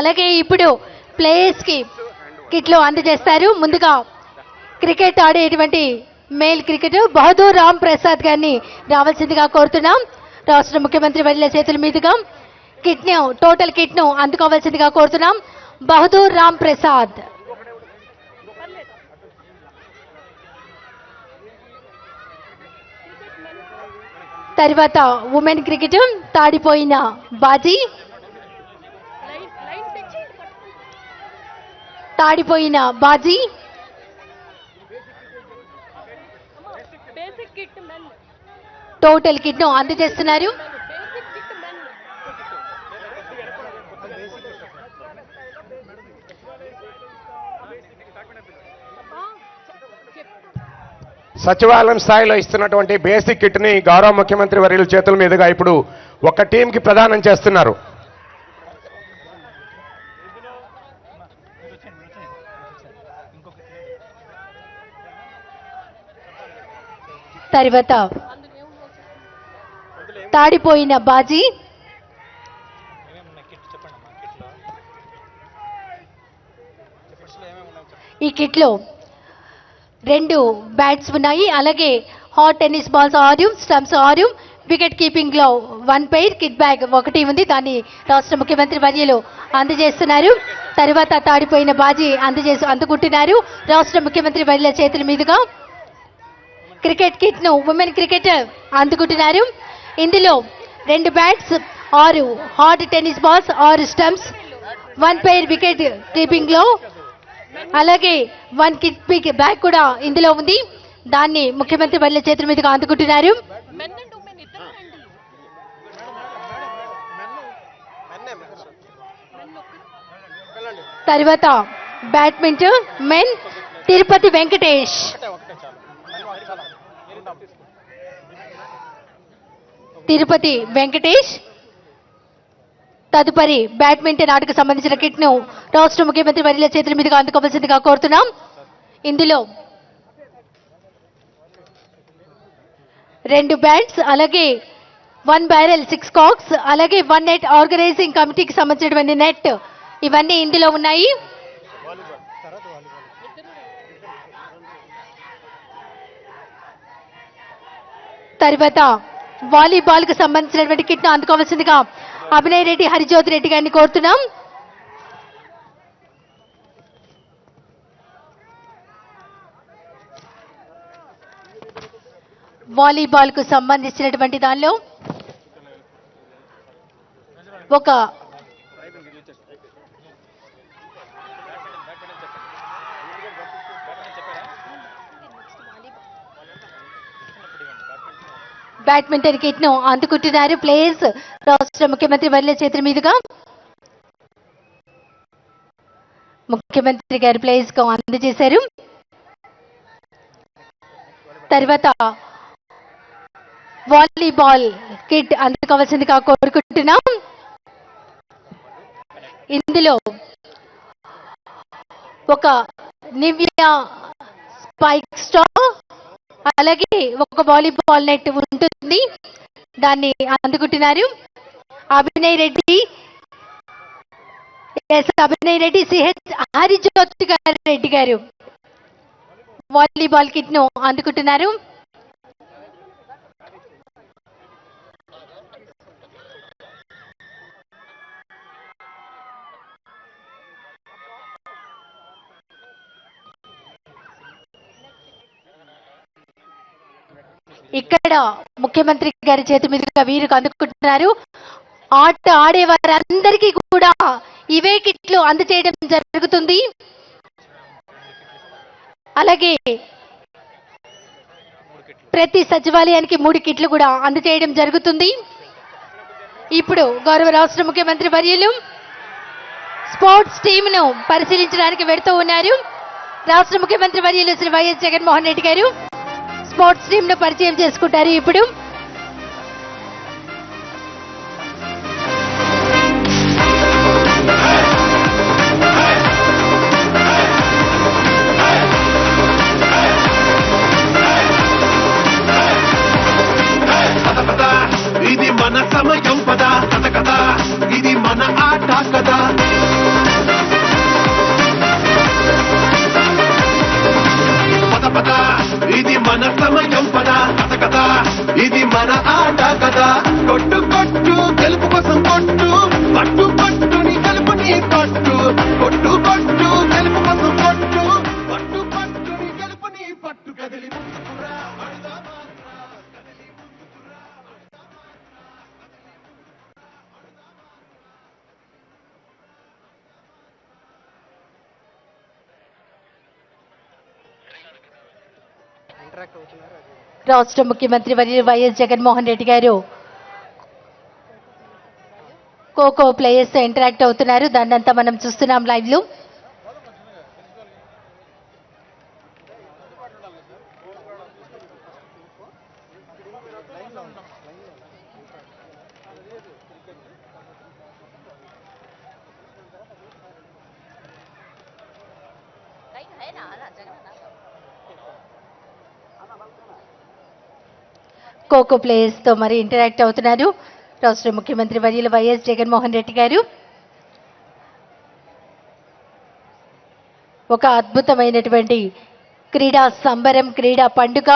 అలాగే ఇప్పుడు ప్లేయర్స్కి కిట్లు అందజేస్తారు. ముందుగా క్రికెట్ ఆడేటువంటి మేల్ క్రికెట్ బహదూర్ రామ్ ప్రసాద్ గారిని రావాల్సిందిగా కోరుతున్నాం. రాష్ట్ర ముఖ్యమంత్రి వెళ్ళిన చేతుల మీదుగా కిట్ను టోటల్ కిట్ను అందుకోవాల్సిందిగా కోరుతున్నాం. బహదూర్ రామ్ ప్రసాద్. తర్వాత ఉమెన్ క్రికెట్ తాడిపోయిన Baji. తాడిపోయిన Baji. Basic kit men. Total కిట్ను అందజేస్తున్నారు. సచివాలయం స్థాయిలో ఇస్తున్నటువంటి బేసిక్ కిట్ని గౌరవ ముఖ్యమంత్రి వర్యుల చేతుల మీదుగా ఇప్పుడు ఒక టీంకి ప్రదానం చేస్తున్నారు. తర్వాత తాడిపోయిన బాజీ ఈ కిట్లో రెండు బ్యాట్స్ ఉన్నాయి. అలాగే హాట్ టెన్నిస్ బాల్స్ ఆరు స్టంప్స్ ఆరు వికెట్ కీపింగ్లో వన్ పెయిర్ కిట్ బ్యాగ్ ఒకటి ఉంది. దాన్ని రాష్ట్ర ముఖ్యమంత్రి వర్యులు అందజేస్తున్నారు. తర్వాత తాడిపోయిన బాజీ అందజేసి అందుకుంటున్నారు. రాష్ట్ర ముఖ్యమంత్రి వర్యుల చేతుల మీదుగా క్రికెట్ కిట్ను ఉమెన్ క్రికెట్ అందుకుంటున్నారు. ఇందులో రెండు బ్యాట్స్ ఆరు హాట్ టెన్నిస్ బాల్స్ ఆరు స్టంప్స్ వన్ పెయిర్ వికెట్ కీపింగ్లో. అలాగే వన్ కిట్ పిక్ బ్యాగ్ కూడా ఇందులో ఉంది. దాన్ని ముఖ్యమంత్రి వర్ల చేతుల మీదుగా అందుకుంటున్నారు. తర్వాత బ్యాడ్మింటన్ మెన్ తిరుపతి వెంకటేష్. తిరుపతి వెంకటేష్. తదుపరి బ్యాడ్మింటన్ ఆటకు సంబంధించిన కిట్ను రాష్ట్ర ముఖ్యమంత్రి వర్యుల చేతుల మీదుగా అందుకోవాల్సిందిగా కోరుతున్నాం. ఇందులో రెండు బ్యాట్స్ అలాగే వన్ బ్యారెల్ సిక్స్ కాక్స్ అలాగే వన్ నెట్ ఆర్గనైజింగ్ కమిటీకి సంబంధించినటువంటి నెట్ ఇవన్నీ ఇందులో ఉన్నాయి. తర్వాత వాలీబాల్కు సంబంధించినటువంటి కిట్ను అందుకోవాల్సిందిగా అభినయ్ రెడ్డి హరిజ్యోతి రెడ్డి గారిని కోరుతున్నాం. వాలీబాల్కు సంబంధించినటువంటి దానిలో ఒక బ్యాడ్మింటన్ కిట్ను అందుకుంటున్నారు. ప్లేయర్స్ రాష్ట్ర ముఖ్యమంత్రి వర్ల చేతుల మీదుగా. ముఖ్యమంత్రి గారు ప్లేయర్స్కు అందజేశారు. తర్వాత వాలీబాల్ కిట్ అందుకోవాల్సిందిగా కోరుకుంటున్నాం. ఇందులో ఒక నివ్య స్పైక్ స్టా అలాగే ఒక వాలీబాల్ నెట్ ఉంటుంది. దాన్ని అందుకుంటున్నారు. అభినయ్ రెడ్డి. ఎస్ అభినయ్ రెడ్డి సిహెచ్ హరిజ్యోతి గారి రెడ్డి గారు వాలీబాల్ కిట్ను అందుకుంటున్నారు. ఇక్కడ ముఖ్యమంత్రి గారి చేతి మీదుగా వీరికి అందుకుంటున్నారు. ఆట ఆడే వారందరికీ కూడా ఇవే కిట్లు అందచేయడం జరుగుతుంది. అలాగే ప్రతి సచివాలయానికి మూడు కిట్లు కూడా అందచేయడం జరుగుతుంది. ఇప్పుడు గౌరవ రాష్ట్ర ముఖ్యమంత్రి వర్యులు స్పోర్ట్స్ టీమ్ను పరిశీలించడానికి వెడుతూ ఉన్నారు. రాష్ట్ర ముఖ్యమంత్రి వర్యులు శ్రీ వైఎస్ జగన్మోహన్ రెడ్డి గారు. స్పోర్ట్స్ టీమ్ను పరిచయం చేసుకుంటారు ఇప్పుడు. రాష్ట్ర ముఖ్యమంత్రి వర్యులు వైఎస్ జగన్మోహన్ రెడ్డి గారు ఖోఖో ప్లేయర్స్తో ఇంటరాక్ట్ అవుతున్నారు. దాన్నంతా మనం చూస్తున్నాం లైవ్లో. ఖోఖో ప్లేయర్స్తో మరి ఇంటరాక్ట్ అవుతున్నారు. రాష్ట్ర ముఖ్యమంత్రి వర్యులు వైఎస్ జగన్మోహన్ రెడ్డి గారు. ఒక అద్భుతమైనటువంటి క్రీడా సంబరం క్రీడా పండుగ.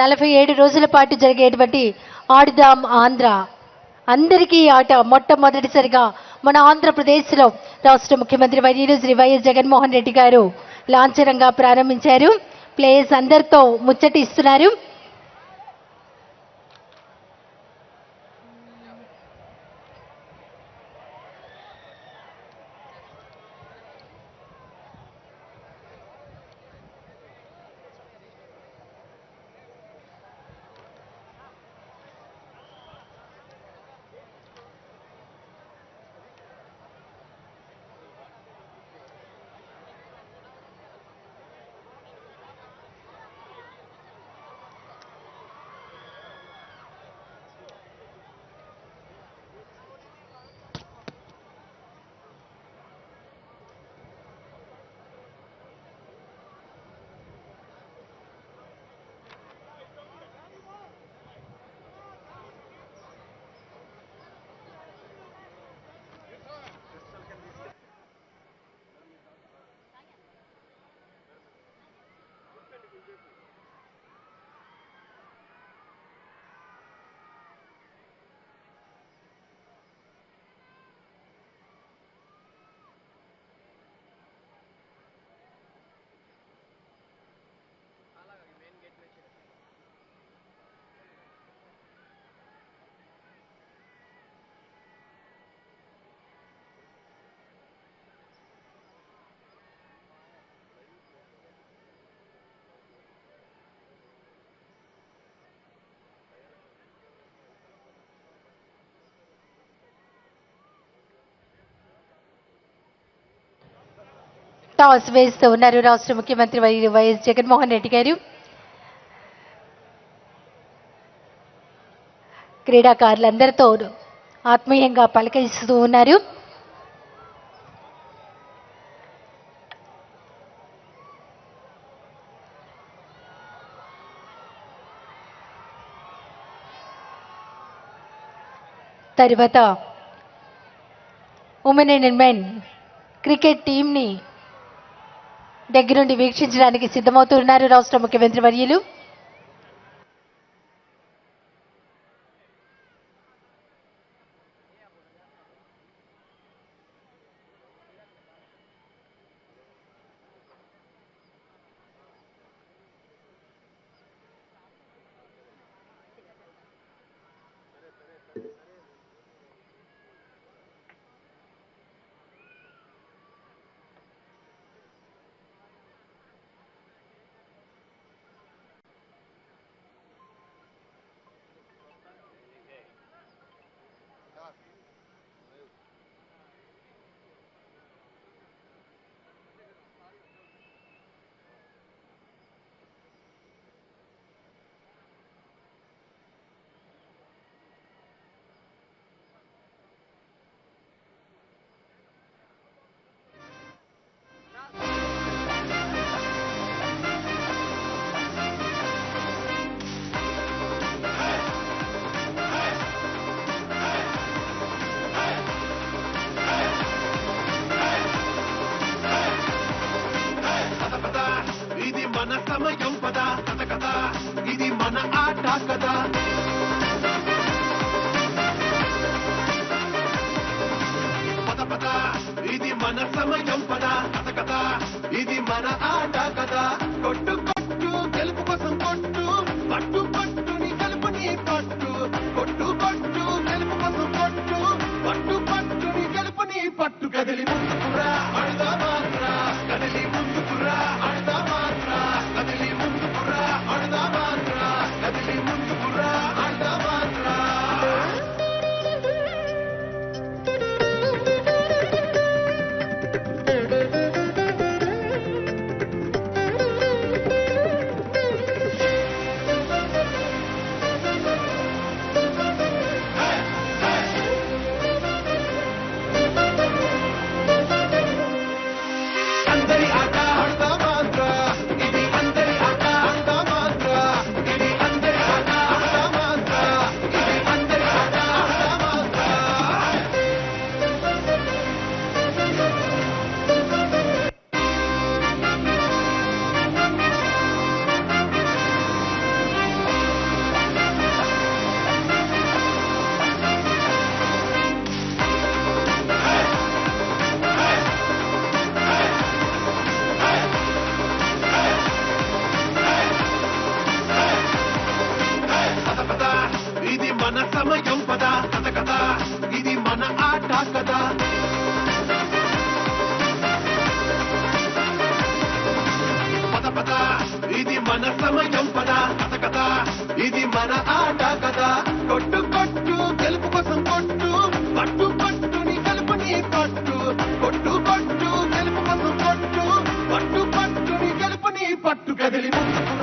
నలభై ఏడు రోజుల పాటు జరిగేటువంటి ఆడుదాం ఆంధ్ర. అందరికీ ఆట మొట్టమొదటిసారిగా మన ఆంధ్రప్రదేశ్లో రాష్ట్ర ముఖ్యమంత్రి వర్యులు శ్రీ వైఎస్ జగన్మోహన్ రెడ్డి గారు లాంఛనంగా ప్రారంభించారు. ప్లేయర్స్ అందరితో ముచ్చటిస్తున్నారు. టాస్ వేస్తూ ఉన్నారు రాష్ట్ర ముఖ్యమంత్రి వై వైఎస్ జగన్మోహన్ రెడ్డి గారు. క్రీడాకారులందరితో ఆత్మీయంగా పలకరిస్తూ ఉన్నారు. తర్వాత ఉమెన్ అండ్ మెన్ క్రికెట్ టీంని దగ్గరుండి వీక్షించడానికి సిద్ధమవుతున్నారు రాష్ట్ర ముఖ్యమంత్రి వర్యులు. సమయం పద కథ కథ. ఇది మన ఆట కదా పద పద ఇది మన సమయం పద కథ కథ. ఇది మన ఆట కదా Everybody.